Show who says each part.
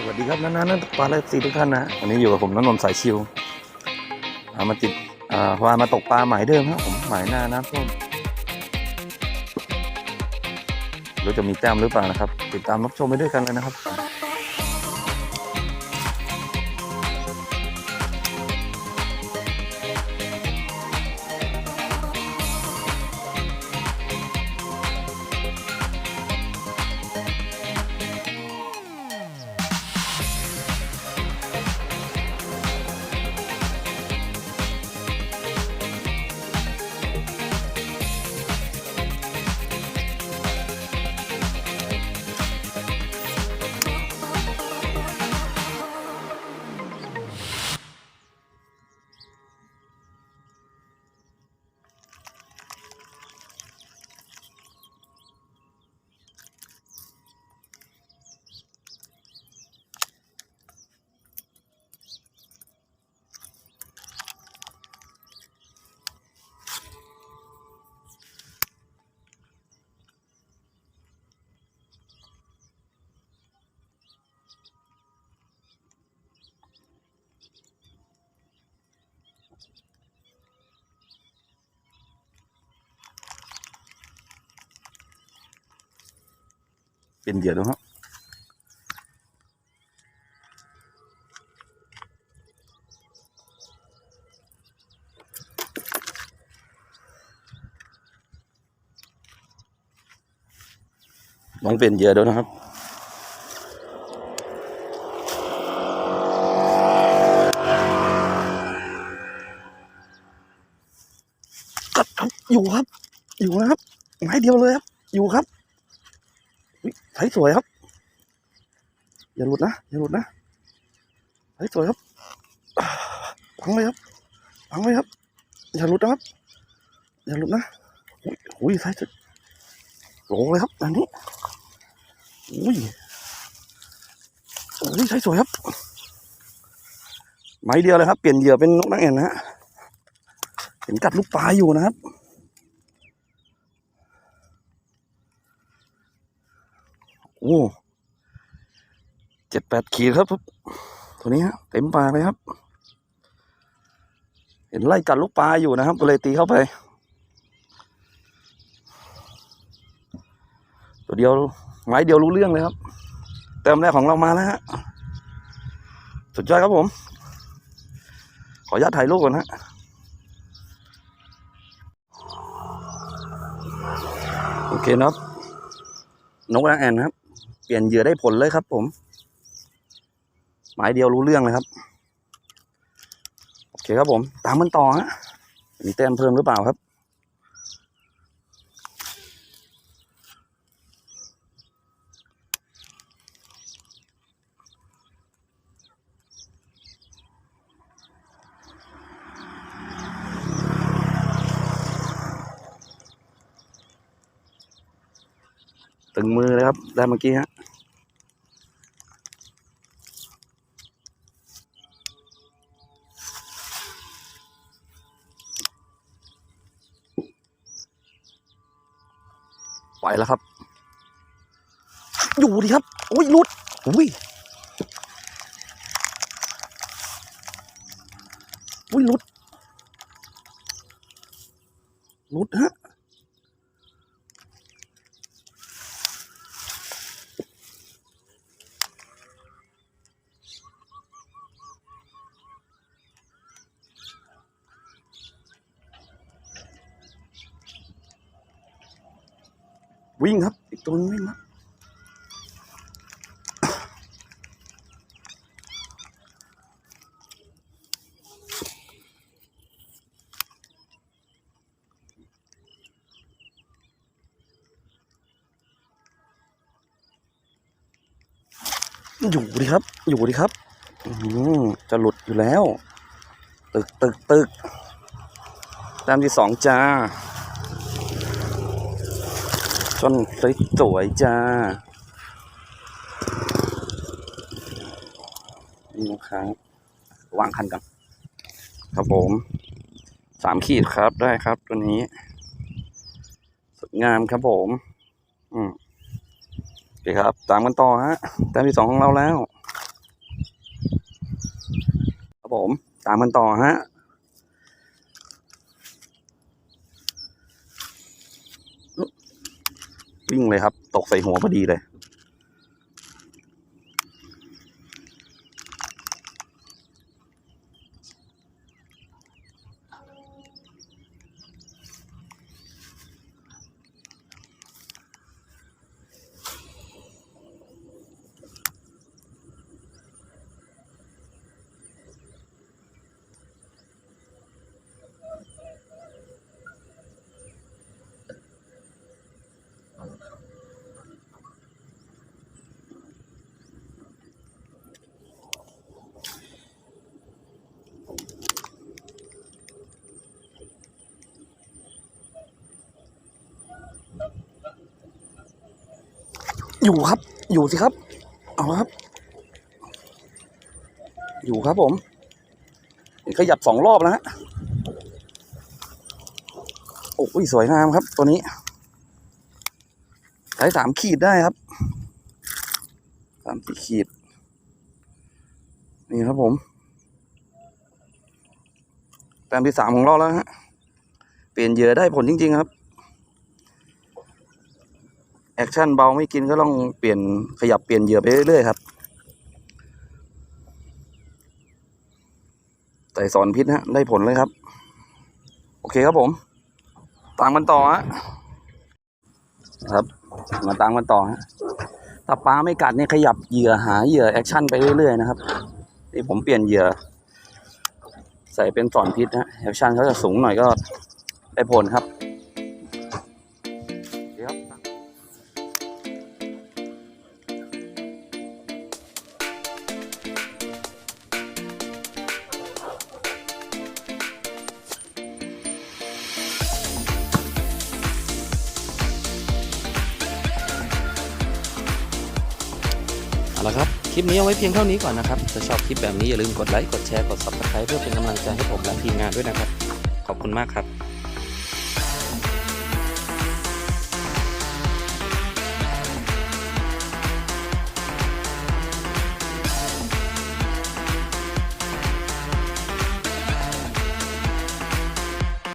Speaker 1: สวัสดีครับน้าๆนักปลาและสีทุกท่านนะวันนี้อยู่กับผมนนท์สายชิวามาติดอ่าพามาตกปลาหมายเดิมครับผมหมายหน้าน้ำท่วมเราจะมีแต้มหรือเปล่านะครับ ติดตามรับชมไปด้วยกันเลยนะครับ เป็นเหยื่อดูครับลองเป็นเหยื่อดูนะครับกัดครับอยู่ครับ อยู่นะครับไม้เดียวเลยครับ อยู่ครับ อุ๊ยใช้สวยครับ อย่าหลุดนะ อย่าหลุดนะใช้สวยครับอ่าพังเลยครับพังเลยครับ อย่าหลุดนะครับ อย่าหลุดนะอุ้ยอุ้ยใช้สุดโหลเลยครับอันนี้อุ้ยอุ้ยใช้สวยครับไม้เดียวเลยครับ เปลี่ยนเหยื่อเป็นนกนักแอ่นนะฮะเห็นกัดลูกปลาอยู่นะครับ อ้เจ็ดแปดขีดครับตัวนี้ฮะเต็มปากเลยครับ เห็นไล่กัดลูกปลาอยู่นะครับก็เลยตีเข้าไป ตัวเดียวไม้เดียวรู้เรื่องเลยครับ เติมแรกของเรามาแล้วฮะสุดยอดครับผม ขออนุญาตถ่ายรูปก่อนฮะโอเคนะครับนกนางแอ่นครับ เปลี่ยนเหยื่อได้ผลเลยครับ ผม หมายเดียวรู้เรื่องเลยครับ โอเคครับผม ตามมันต่อฮะมีแต้มเพิ่มหรือเปล่าครับตึงมือเลยค แล้วครับ อยู่ดีครับอุ้ยลุดอุ้ยอุ้ยลุดลุดฮะ วิ่งครับ อีกตัวนึงวิ่งครับอยู่ดิครับ อยู่ดิครับอืจะหลุดอยู่แล้ว ตึกตึกตึกต้มที่สองจ้า ต้นสวยจ้า นี่นะครับวางคันกัน ครับผมสามขีดครับได้ครับตัวนี้ สวยงามครับผม อืมโอเคครับ ตามกันต่อฮะแต้มที่สองของเราแล้ว ครับผม ตามกันต่อฮะ วิ่งเลยครับ ตกใส่หัวพอดีเลย อยู่ครับ อยู่สิครับ เอาละครับ อยู่ครับผมขยับสองรอบแล้วฮะโอ้ยสวยงามครับ ตัวนี้ใช้สามขีดได้ครับสามสี่ขีด นี่ครับผมแต้มที่สามของเราแล้วฮะ เปลี่ยนเหยื่อได้ผลจริง ๆ ครับ แอคชั่นเบาไม่กินก็ต้องเปลี่ยนขยับเปลี่ยนเหยื่อไปเรื่อยๆครับใส่สอนพิษฮะได้ผลเลยครับ โอเคครับผม ตามกันต่อฮะครับ มาตามกันต่อฮะถ้าปลาไม่กัดเนี่ยขยับเหยื่อหาเหยื่อแอคชั่นไปเรื่อยๆนะครับนี่ผมเปลี่ยนเหยื่อ ใส่เป็นสอนพิษนะแอคชั่นเขาจะสูงหน่อยก็ได้ผลครับ
Speaker 2: เอาละครับ คลิปนี้เอาไว้เพียงเท่านี้ก่อนนะครับ ถ้าชอบคลิปแบบนี้อย่าลืมกดไลค์ กดแชร์ กด subscribe เพื่อเป็นกำลังใจให้ผมและทีมงานด้วยนะครับ ขอบคุณมากครับ